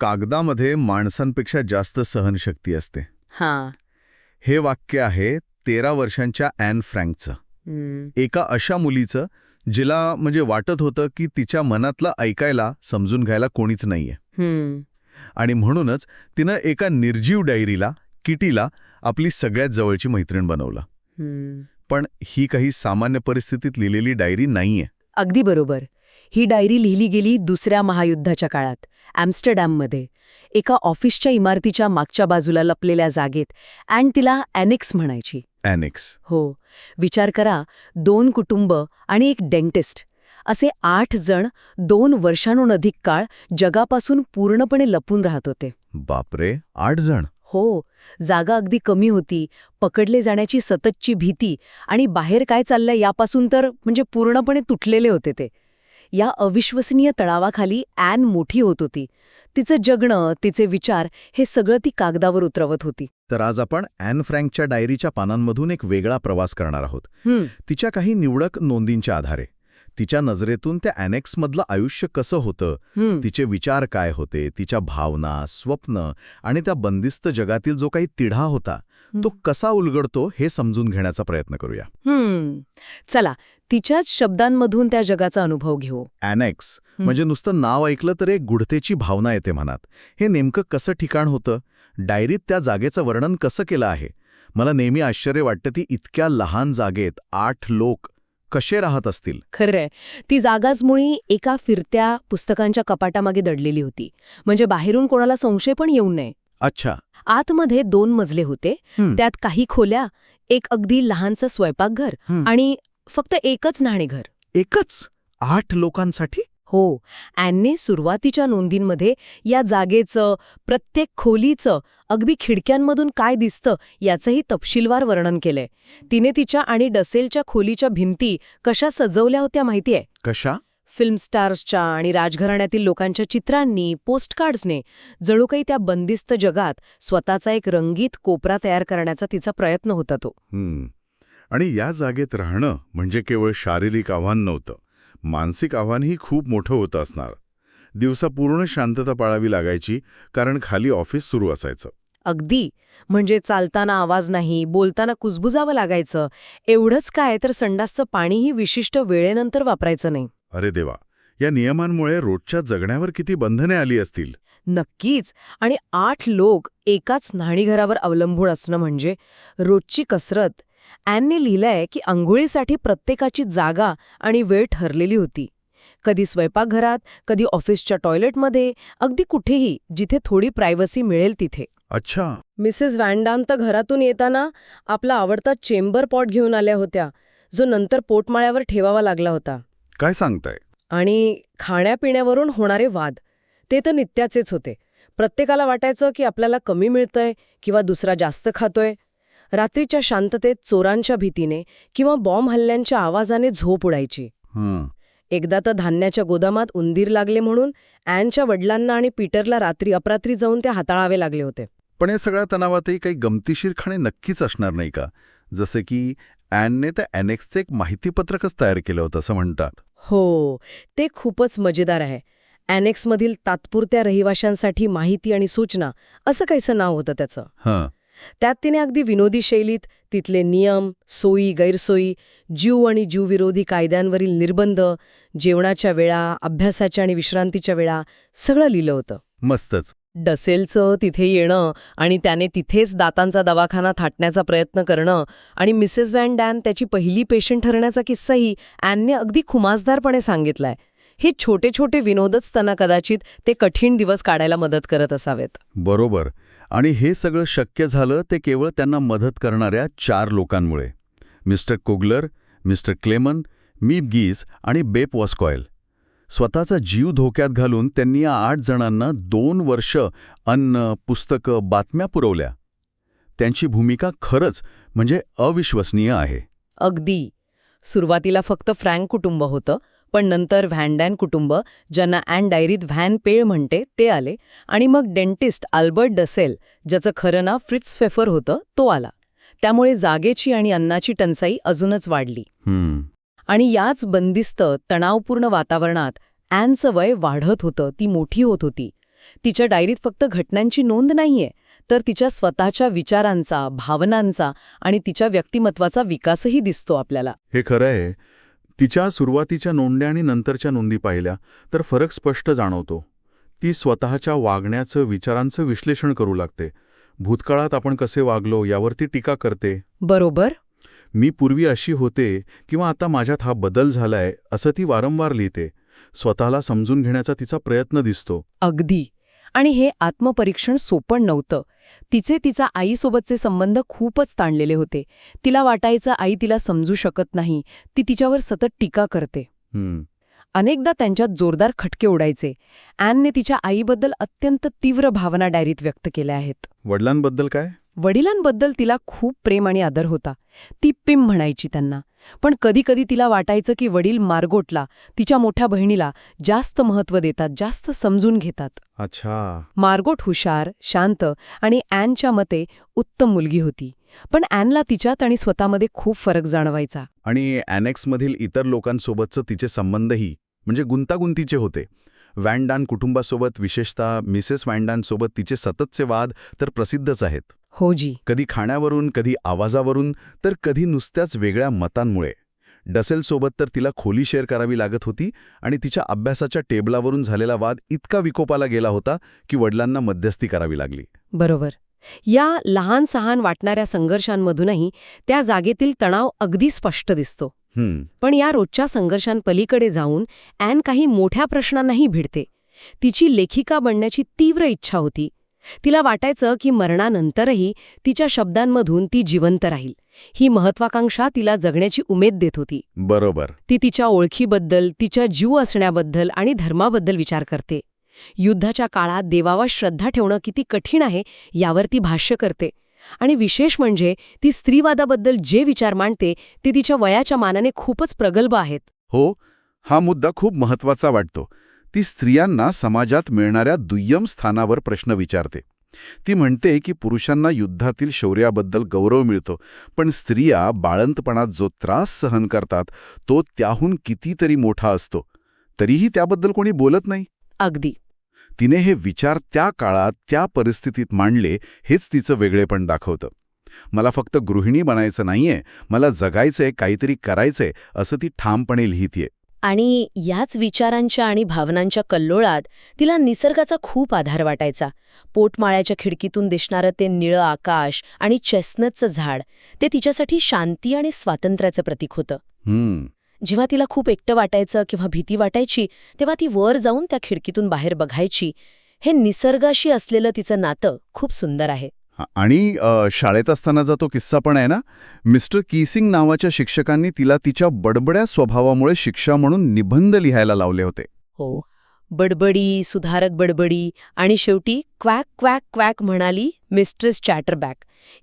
कागदामध्ये माणसांपेक्षा जास्त सहनशक्ती असते. हां. हे वाक्य आहे तेरा वर्षांच्या ॲन फ्रँकचं. एका अशा मुलीचं जिला म्हणजे वाटत होतं की तिच्या मनातलं ऐकायला समजून घ्यायला कोणीच नाहीये. हं. आणि म्हणूनच तिनं एका निर्जीव डायरीला किटीला आपली सगळ्यात जवळची मैत्रीण बनवलं. पण ही काही सामान्य परिस्थितीत लिहिलेली डायरी नाहीये. अगदी बरोबर. ही डायरी लिहिली गेली दुसऱ्या महायुद्धाच्या काळात ॲम्स्टरडॅममध्ये. एका ऑफिसच्या इमारतीच्या मागच्या बाजूला लपलेल्या जागेत अँड तिला ॲनेक्स म्हणायची. ॲनेक्स हो. विचार करा दोन कुटुंब आणि एक डेंटिस्ट. असे आठ जण दोन वर्षांहून अधिक काळ जगापासून पूर्णपणे लपून राहत होते. बापरे आठ जण. हो. जागा अगदी कमी होती पकडले जाण्याची सततची भीती आणि बाहेर काय चाललंय यापासून तर म्हणजे पूर्णपणे तुटलेले होते ते. या अविश्वसनीय तणावाखाली ॲन मोठी होत होती. तिचं जगणं तिचे विचार हे सगळं ती कागदावर उतरवत होती. तर आज आपण ॲन फ्रँकच्या डायरीच्या पानांमधून एक वेगळा प्रवास करणार आहोत. तिच्या काही निवडक नोंदींच्या आधारे. तिच्या नजरेतून त्या ॲनेक्समधलं आयुष्य कसं होतं? तिचे विचार काय होते? तिच्या भावना स्वप्न आणि त्या बंदिस्त जगातील जो काही तिढा होता तो कसा उलगडतो हे समजून घेण्याचा प्रयत्न करूया. चला तिच्याच शब्दांमधून त्या जगाचा अनुभव घेऊ. ॲनेक्स हं. म्हणजे नुसतं नाव ऐकलं तर एक गुढतेची भावना येते मनात. हे नेमकं कसं ठिकाण होतं? डायरीत त्या जागेचं वर्णन कसं केलं आहे? मला नेहमी आश्चर्य वाटतं ती इतक्या लहान जागेत आठ लोक कसे राहत असतील? खरंय. ती जागाच मुळी एका फिरत्या पुस्तकांच्या कपाटामागे दडलेली होती. म्हणजे बाहेरून कोणाला संशय पण येऊ नये. अच्छा. आतमध्ये दोन मजले होते. त्यात काही खोल्या एक अगदी लहानसं स्वयंपाकघर. आणि फक्त एकच न्हाणीघर एकच? आठ लोकांसाठी? हो ॲनने सुरुवातीच्या नोंदींमध्ये या जागेचं प्रत्येक खोलीचं अगदी खिडक्यांमधून काय दिसतं याचंही तपशीलवार वर्णन केलंय. तिने तिच्या आणि डसेलच्या खोलीच्या भिंती कशा सजवल्या होत्या माहितीये कशा? फिल्म स्टार्सच्या आणि राजघराण्यातील लोकांच्या चित्रांनी पोस्टकार्ड्सने जणू काही त्या बंदिस्त जगात स्वतःचा एक रंगीत कोपरा तयार करण्याचा तिचा प्रयत्न होता तो. आणि या जागेत राहणं म्हणजे केवळ शारीरिक आव्हान नव्हतं. मानसिक आव्हानही खूप मोठं होतं असणार. दिवसा पूर्ण शांतता पाळावी लागायची कारण खाली ऑफिस सुरू असायचं. अगदी. म्हणजे चालताना आवाज नाही बोलताना कुजबुजावं लागायचं. एवढंच काय तर संडासचं पाणीही विशिष्ट वेळेनंतर वापरायचं नाही. अरे देवा! या नियमांमुळे रोजच्या जगण्यावर किती बंधने आली असतील? नक्कीच. आणि आठ लोक एकाच न्हाणीघरावर अवलंबून असणं म्हणजे रोजची कसरत ॲनने लिहिलंय की अंघोळीसाठी प्रत्येकाची जागा आणि वेळ ठरलेली होती. कधी स्वयंपाकघरात कधी ऑफिसच्या टॉयलेटमध्ये अगदी कुठेही जिथे थोडी प्रायव्हसी मिळेल तिथे. अच्छा. मिसेस व्हॅन्डाम तर घरातून येताना आपला आवडता चेंबर पॉट घेऊन आल्या होत्या जो नंतर पोटमाळ्यावर ठेवावा लागला होता. काय सांगताय? आणि खाण्यापिण्यावरून होणारे वाद ते तर नित्याचेच होते. प्रत्येकाला वाटायचं की आपल्याला कमी मिळतंय किंवा दुसरा जास्त खातोय. रात्रीच्या शांततेत चोरांच्या भीतीने किंवा बॉम्ब हल्ल्यांच्या आवाजाने झोप उडायची. एकदा तर धान्याच्या गोदामात उंदीर लागले म्हणून ॲनच्या वडिलांना आणि पीटरला रात्री अपरात्री जाऊन ते हाताळावे लागले होते. पण या सगळ्या तणावातही काही गमतीशीर खाणे नक्कीच असणार नाही का? जसे की ॲनने त्या ॲनेक्सचं एक माहितीपत्रकच तयार केलं होतं असं म्हणतात. हो ते खूपच मजेदार आहे. ॲनेक्समधील तात्पुरत्या रहिवाशांसाठी माहिती आणि सूचना असं काहीसं नाव होतं त्याचं. हं. त्यात तिने अगदी विनोदी शैलीत तिथले नियम सोयी गैरसोयी जीव आणि जीवविरोधी कायद्यांवरील निर्बंध जेवणाच्या वेळा अभ्यासाच्या आणि विश्रांतीच्या वेळा सगळं लिहिलं होतं. मस्तच. डसेलचं तिथे येणं आणि त्याने तिथेच दातांचा दवाखाना थाटण्याचा प्रयत्न करणं आणि मिसेस व्हॅन डॅन त्याची पहिली पेशंट ठरण्याचा किस्साही ॲनने अगदी खुमासदारपणे सांगितलाय. हे छोटे छोटे विनोदच त्यांना कदाचित ते कठीण दिवस काढायला मदत करत असावेत. बरोबर. आणि हे सगळं शक्य झालं ते केवळ त्यांना मदत करणाऱ्या चार लोकांमुळे. Mister Kugler mister Kleiman Miep Gies आणि बेप वॉस्कॉयल. स्वतःचा जीव धोक्यात घालून त्यांनी या आठ जणांना दोन वर्ष अन्न पुस्तकं बातम्या पुरवल्या. त्यांची भूमिका खरंच म्हणजे अविश्वसनीय आहे. अगदी. सुरुवातीला फक्त फ्रँक कुटुंब होतं पण नंतर व्हॅनडॅन कुटुंब ज्यांना अँड डायरीत व्हॅन पेळ म्हणते ते आले. आणि मग डेंटिस्ट अल्बर्ट डसेल ज्याचं खरं नाव फ्रिट्स फेफर होतं तो आला. त्यामुळे जागेची आणि अन्नाची टंचाई अजूनच वाढली. आणि याच बंदिस्त तणावपूर्ण वातावरणात ॲनचं वय वाढत होतं ती मोठी होत होती. तिच्या डायरीत फक्त घटनांची नोंद नाहीये तर तिच्या स्वतःच्या विचारांचा भावनांचा आणि तिच्या व्यक्तिमत्वाचा विकासही दिसतो आपल्याला. हे खरं आहे. तिच्या सुरुवातीच्या नोंदण्या आणि नंतरच्या नोंदी पाहिल्या तर फरक स्पष्ट जाणवतो. ती स्वतःच्या वागण्याचं विचारांचं विश्लेषण करू लागते. भूतकाळात आपण कसे वागलो यावरती टीका करते. बरोबर. मी पूर्वी अशी होते किंवा आता माझ्यात हा बदल झालाय असं ती वारंवार लिहिते. स्वतःला समजून घेण्याचा तिचा प्रयत्न दिसतो. अगदी. आणि हे आत्मपरीक्षण सोपं नव्हतं. तिचे तिचा आईसोबतचे संबंध खूपच ताणलेले होते. तिला वाटायचं आई तिला समजू शकत नाही. ती तिच्यावर सतत टीका करते. अनेकदा त्यांच्यात जोरदार खटके उडायचे ॲनने तिच्या आईबद्दल अत्यंत तीव्र भावना डायरीत व्यक्त केल्या आहेत. वडिलांबद्दल काय? वडिलांबद्दल तिला खूप प्रेम आणि आदर होता. ती पिम म्हणायची त्यांना. पण कधीकधी तिला वाटायचं की वडील मार्गोटला तिच्या मोठ्या बहिणीला जास्त महत्त्व देतात जास्त समजून घेतात. अच्छा. मार्गोट हुशार शांत आणि ॲनच्या मते उत्तम मुलगी होती. पण ॲनला तिच्यात आणि स्वतःमध्ये खूप फरक जाणवायचा. आणि ॲनेक्समधील इतर लोकांसोबतचं तिचे संबंधही म्हणजे गुंतागुंतीचे होते. वॅन्डान कुटुंबासोबत विशेषतः मिसेस वॅन्डानसोबत तिचे सततचे वाद तर प्रसिद्धच आहेत. हो जी. कधी खाण्यावरून कधी आवाजावरून तर कधी नुसत्याच वेगळ्या मतांमुळे. डसेलसोबत तर तिला खोली शेअर करावी लागत होती आणि तिच्या अभ्यासाच्या टेबलावरून झालेला वाद इतका विकोपाला गेला होता की वडिलांना मध्यस्थी करावी लागली. बरोबर. या लहान सहान वाटणाऱ्या संघर्षांमधूनही त्या जागेतील तणाव अगदी स्पष्ट दिसतो. पण या रोजच्या संघर्षांपलीकडे जाऊन ॲन काही मोठ्या प्रश्नांनाही भिडते. तिची लेखिका बनण्याची तीव्र इच्छा होती. तिला वाटायचं की मरणानंतरही तिच्या शब्दांमधून ती जिवंत राहील. ही महत्वाकांक्षा तिला जगण्याची उमेद देत होती. बरोबर. ती तिच्या ओळखीबद्दल तिच्या जीव असण्याबद्दल आणि धर्माबद्दल विचार करते. युद्धाच्या काळात देवावर श्रद्धा ठेवणं किती कठीण आहे यावर ती भाष्य करते. आणि विशेष म्हणजे ती स्त्रीवादाबद्दल जे विचार मांडते ते तिच्या वयाच्या मानाने खूपच प्रगल्भ आहेत. हो हा मुद्दा खूप महत्त्वाचा वाटतो. ती स्त्रियांना समाजात मिळणाऱ्या दुय्यम स्थानावर प्रश्न विचारते. ती म्हणते की पुरुषांना युद्धातील शौर्याबद्दल गौरव मिळतो पण स्त्रिया बाळंतपणात जो त्रास सहन करतात तो त्याहून कितीतरी मोठा असतो. तरीही त्याबद्दल कोणी बोलत नाही. अगदी. तिने हे विचार त्या काळात त्या परिस्थितीत मांडले हेच तिचं वेगळेपण दाखवतं. मला फक्त गृहिणी बनायचं नाहीये मला जगायचंय काहीतरी करायचंय असं ती ठामपणे लिहितीये. आणि याच विचारांच्या आणि भावनांच्या कल्लोळात तिला निसर्गाचा खूप आधार वाटायचा. पोटमाळ्याच्या खिडकीतून दिसणारं ते निळं आकाश आणि चेस्नटचं झाड ते तिच्यासाठी शांती आणि स्वातंत्र्याचं प्रतीक होतं. हम्म. जेव्हा तिला खूप एकटं वाटायचं किंवा भीती वाटायची तेव्हा ती वर जाऊन त्या खिडकीतून बाहेर बघायची. हे निसर्गाशी असलेलं तिचं नातं खूप सुंदर आहे. आणि शाळेत असतानाचा तो किस्सा पण आहे ना मिस्टर कीसिंग नावाच्या शिक्षकांनी तिला तिच्या बडबड्या स्वभावामुळे शिक्षा म्हणून निबंध लिहायला लावले होते. हो. बडबडी सुधारक बडबडी आणि शेवटी क्वॅक क्वॅक क्वॅक म्हणाली मिस्ट्रेस चॅटरबॅक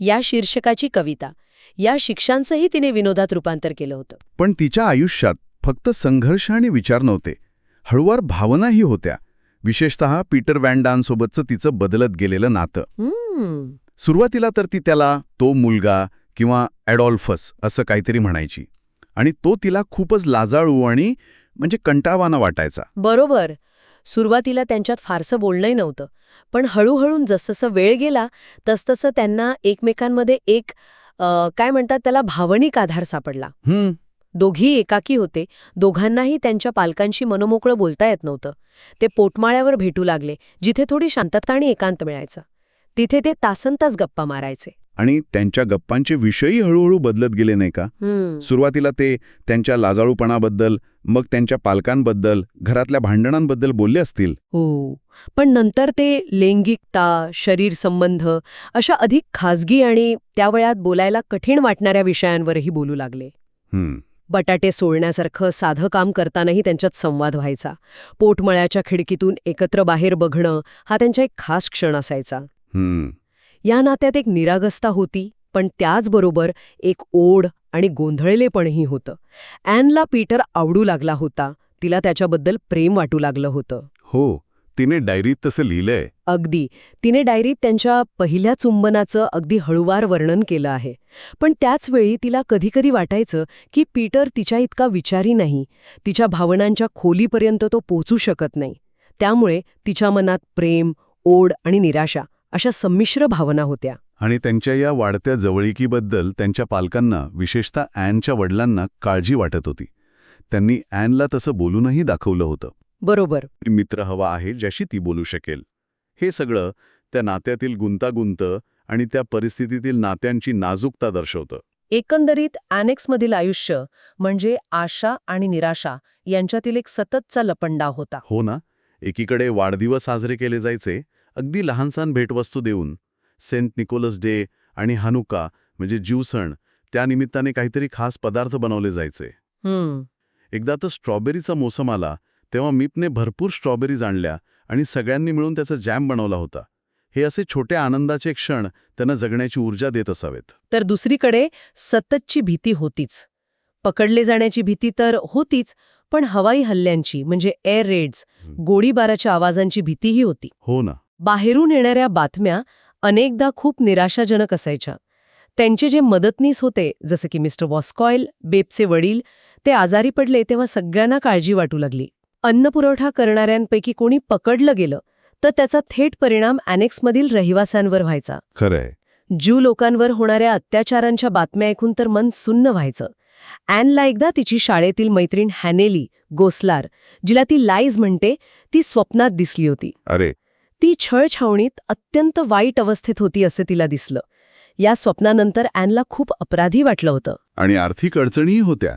या शीर्षकाची कविता. या शिक्षांचंही तिने विनोदात रूपांतर केलं होतं. पण तिच्या आयुष्यात फक्त संघर्ष आणि विचार नव्हते. हळुवार भावनाही होत्या. विशेषतः पीटर वॅन्डानसोबतचं तिचं बदलत गेलेलं नातं. सुरुवातीला तर ती त्याला तो मुलगा किंवा ॲडॉल्फस असं काहीतरी म्हणायची. आणि तो तिला खूपच लाजाळू आणि म्हणजे कंटाळवाना वाटायचा. बरोबर. सुरुवातीला त्यांच्यात फारसं बोलणंही नव्हतं. पण हळूहळू जसजसं वेळ गेला तसतसं त्यांना एकमेकांमध्ये एक काय म्हणतात त्याला भावनिक आधार सापडला. दोघी एकाकी होते. दोघांनाही त्यांच्या पालकांशी मनोमोकळं बोलता येत नव्हतं. ते पोटमाळ्यावर भेटू लागले जिथे थोडी शांतता आणि एकांत मिळायचं. तिथे ते तासनतास गप्पा मारायचे. आणि त्यांच्या गप्पांचे विषयही हळूहळू बदलत गेले नाही का? सुरुवातीला ते त्यांच्या लाजाळूपणाबद्दल मग त्यांच्या पालकांबद्दल घरातल्या भांडणांबद्दल बोलले असतील. हो. पण नंतर ते लैंगिकता शरीर संबंध अशा अधिक खाजगी आणि त्या वयात बोलायला कठीण वाटणाऱ्या विषयांवरही बोलू लागले. बटाटे सोलण्यासारखं साधं काम करतानाही त्यांच्यात संवाद व्हायचा. पोटमळ्याच्या खिडकीतून एकत्र बाहेर बघणं हा त्यांचा एक खास क्षण असायचा. या नात्यात एक निरागसता होती पण त्याचबरोबर एक ओढ आणि गोंधळलेपणही होतं. ॲनला पीटर आवडू लागला होता तिला त्याच्याबद्दल प्रेम वाटू लागलं होतं. हो तिने डायरीत तसं लिहिलंय. अगदी. तिने डायरीत त्यांच्या पहिल्या चुंबनाचं अगदी हळुवार वर्णन केलं आहे. पण त्याचवेळी तिला कधीकधी वाटायचं की पीटर तिच्या इतका विचारी नाही तिच्या भावनांच्या खोलीपर्यंत तो पोचू शकत नाही. त्यामुळे तिच्या मनात प्रेम ओढ आणि निराशा अशा संमिश्र भावना होत्या. आणि त्यांच्या या वाढत्या जवळीकीबद्दल त्यांच्या पालकांना विशेषतः ॲनच्या वडिलांना काळजी वाटत होती. त्यांनी ॲनला तसं बोलूनही दाखवलं होतं. बरोबर. मित्र हवा आहे ज्याशी ती बोलू शकेल. हे सगळं त्या नात्यातील गुंतागुंत आणि त्या परिस्थितीतील नात्यांची नाजूकता दर्शवतं. एकंदरीत ॲनेक्समधील आयुष्य म्हणजे आशा आणि निराशा यांच्यातील एक सततचा लपंडाव होता. हो ना? एकीकडे वाढदिवस साजरे केले जायचे अगदी लहानसहान भेटवस्तू देऊन सेंट निकोलस डे आणि हनुका म्हणजे ज्यू सण त्या निमित्ताने काहीतरी खास पदार्थ बनवले जायचे. एकदा तर स्ट्रॉबेरीचा मोसम आला तेव्हा मीपने भरपूर स्ट्रॉबेरीज आणल्या आणि सगळ्यांनी मिळून त्याचा जॅम बनवला होता. हे असे छोटे आनंदाचे क्षण त्यांना जगण्याची ऊर्जा देत असावेत. तर दुसरीकडे सततची भीती होतीच. पकडले जाण्याची भीती तर होतीच पण हवाई हल्ल्यांची म्हणजे एअर रेड्स गोळीबाराच्या आवाजांची भीतीही होती. हो ना. बाहेरून येणाऱ्या बातम्या अनेकदा खूप निराशाजनक असायच्या. त्यांचे जे मदतनीस होते जसं की मिस्टर वॉस्कॉईल बेपचे वडील ते आजारी पडले तेव्हा सगळ्यांना काळजी वाटू लागली. अन्नपुरवठा करणाऱ्यांपैकी कोणी पकडलं गेलं तर त्याचा थेट परिणाम ॲनेक्समधील रहिवाशांवर व्हायचा. खरंय. ज्यू लोकांवर होणाऱ्या अत्याचारांच्या बातम्या ऐकून तर मन सुन्न व्हायचं. ॲनला एकदा तिची शाळेतील मैत्रीण हॅनेली गोसलार जिला ती लाईज म्हणते ती स्वप्नात दिसली होती. अरे ती छळछावणीत अत्यंत वाईट अवस्थेत होती असं तिला दिसलं. या स्वप्नानंतर ॲनला खूप अपराधी वाटलं होतं. आणि आर्थिक अडचणीही होत्या.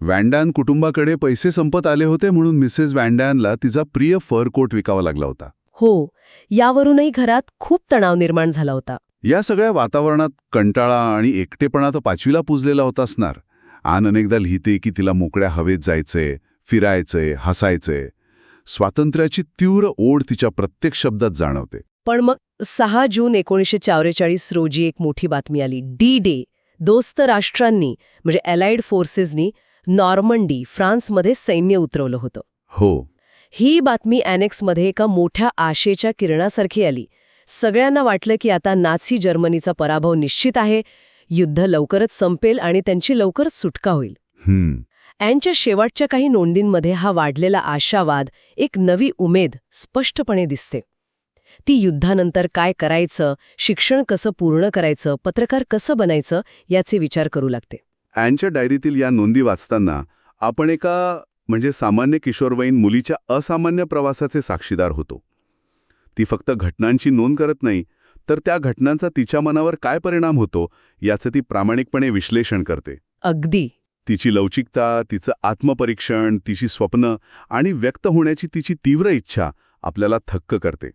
वॅन्डॅन कुटुंबाकडे पैसे संपत आले होते म्हणून मिसेस वॅन्डॅनला तिचा प्रिय फर कोट विकावा लागला होता. हो यावरूनही घरात खूप तणाव निर्माण झाला होता. या सगळ्या वातावरणात कंटाळा आणि एकटेपणा तर पाचवीला पुजलेला होता असणार. आन अनेकदा लिहिते की तिला मोकळ्या हवेत जायचंय फिरायचंय हसायचंय. स्वातंत्र्याची तीव्र ओढ तिच्या प्रत्येक शब्दात जाणवते. पण मग सहा जून एकोणीसशे चौवेचाळीस रोजी एक मोठी बातमी आली. डी डे दोस्त राष्ट्रांनी म्हणजे अलाइड फोर्सेसनी नॉर्मंडी फ्रान्समध्ये सैन्य उतरवलं होतं. हो. ही बातमी ॲनेक्समध्ये एका मोठ्या आशेच्या किरणासारखी आली. सगळ्यांना वाटलं की आता नाझी जर्मनीचा पराभव निश्चित आहे युद्ध लवकरच संपेल आणि त्यांची लवकरच सुटका होईल. ॲनच्या शेवटच्या काही नोंदींमध्ये हा वाढलेला आशावाद एक नवी उमेद स्पष्टपणे दिसते. ती युद्धानंतर काय करायचं शिक्षण कसं पूर्ण करायचं पत्रकार कसं बनायचं याचे विचार करू लागते. ॲनच्या डायरीतील या नोंदी वाचताना आपण एका म्हणजे सामान्य किशोरवयीन मुलीच्या असामान्य प्रवासाचे साक्षीदार होतो. ती फक्त घटनांची नोंद करत नाही तर त्या घटनांचा तिच्या मनावर काय परिणाम होतो याचं ती प्रामाणिकपणे विश्लेषण करते. अगदी. तिची लवचिकता तिचं आत्मपरीक्षण तिची स्वप्न आणि व्यक्त होण्याची तिची तीव्र इच्छा आपल्याला थक्क करते.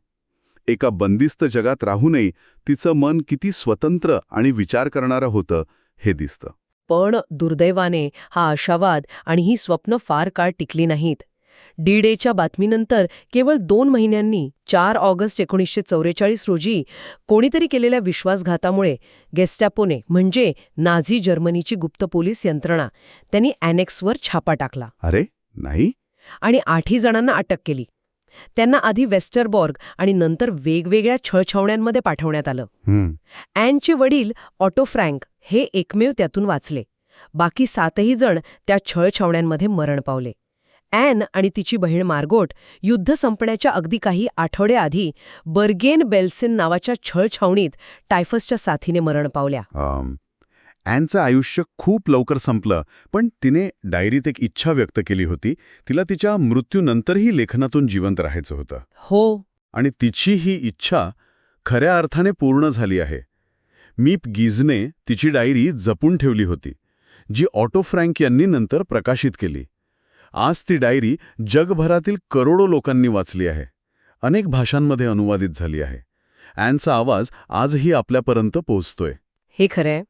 एका बंदिस्त जगात राहूनही तिचं मन किती स्वतंत्र आणि विचार करणारं होतं हे दिसतं. पण दुर्दैवाने हा आशावाद आणि ही स्वप्न फार काळ टिकली नाहीत. डी डेच्या बातमीनंतर केवळ दोन महिन्यांनी चार ऑगस्ट एकोणीसशे चौवेचाळीस रोजी कोणीतरी केलेल्या विश्वासघातामुळे गेस्टॅपोने म्हणजे नाझी जर्मनीची गुप्त पोलीस यंत्रणा त्यांनी ॲनेक्सवर छापा टाकला. अरे नाही? आणि आठही जणांना अटक केली. त्यांना आधी वेस्टरबॉर्ग आणि नंतर वेगवेगळ्या छळछावण्यांमध्ये पाठवण्यात आलं. ॲनचे वडील ऑटो फ्रँक हे एकमेव त्यातून वाचले. बाकी सातही जण त्या छळछावण्यांमध्ये मरण पावले. ॲन आणि तिची बहीण मार्गोट युद्ध संपण्याच्या अगदी काही आठवड्याआधी बर्गेन बेल्सिन नावाच्या छळछावणीत टायफसच्या साथीने मरण पावल्या. ॲनचं आयुष्य खूप लवकर संपलं पण तिने डायरीत एक इच्छा व्यक्त केली होती तिला तिच्या मृत्यूनंतरही लेखनातून जिवंत राहायचं होतं. हो. आणि तिची ही इच्छा खऱ्या अर्थाने पूर्ण झाली आहे. मीप गिजने तिची डायरी जपून ठेवली होती जी ऑटो फ्रँक यांनी नंतर प्रकाशित केली. आज ती डायरी जगभरातील करोडो लोकांनी वाचली आहे. अनेक भाषांमध्ये अनुवादित झाली आहे. ॲनचा आवाज आजही आपल्यापर्यंत पोहोचतोय. हे खरंय.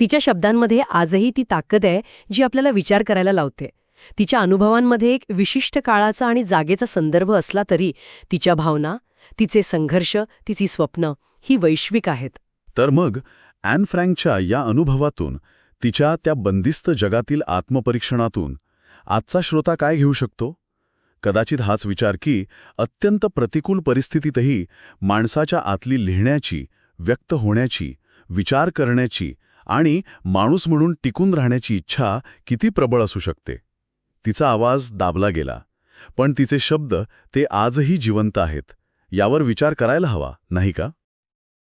तिच्या शब्दांमध्ये आजही ती ताकद आहे जी आपल्याला विचार करायला लावते. तिच्या अनुभवांमध्ये एक विशिष्ट काळाचा आणि जागेचा संदर्भ असला तरी तिच्या भावना तिचे संघर्ष तिची स्वप्न ही वैश्विक आहेत. तर मग ॲन फ्रँकच्या या अनुभवातून तिच्या त्या बंदिस्त जगातील आत्मपरीक्षणातून आजचा श्रोता काय घेऊ शकतो? कदाचित हाच विचार की अत्यंत प्रतिकूल परिस्थितीतही माणसाच्या आतली लिहिण्याची व्यक्त होण्याची विचार करण्याची आणि माणूस म्हणून टिकून राहण्याची इच्छा किती प्रबळ असू शकते. तिचा आवाज दाबला गेला पण तिचे शब्द ते आजही जिवंत आहेत. यावर विचार करायला हवा नाही का?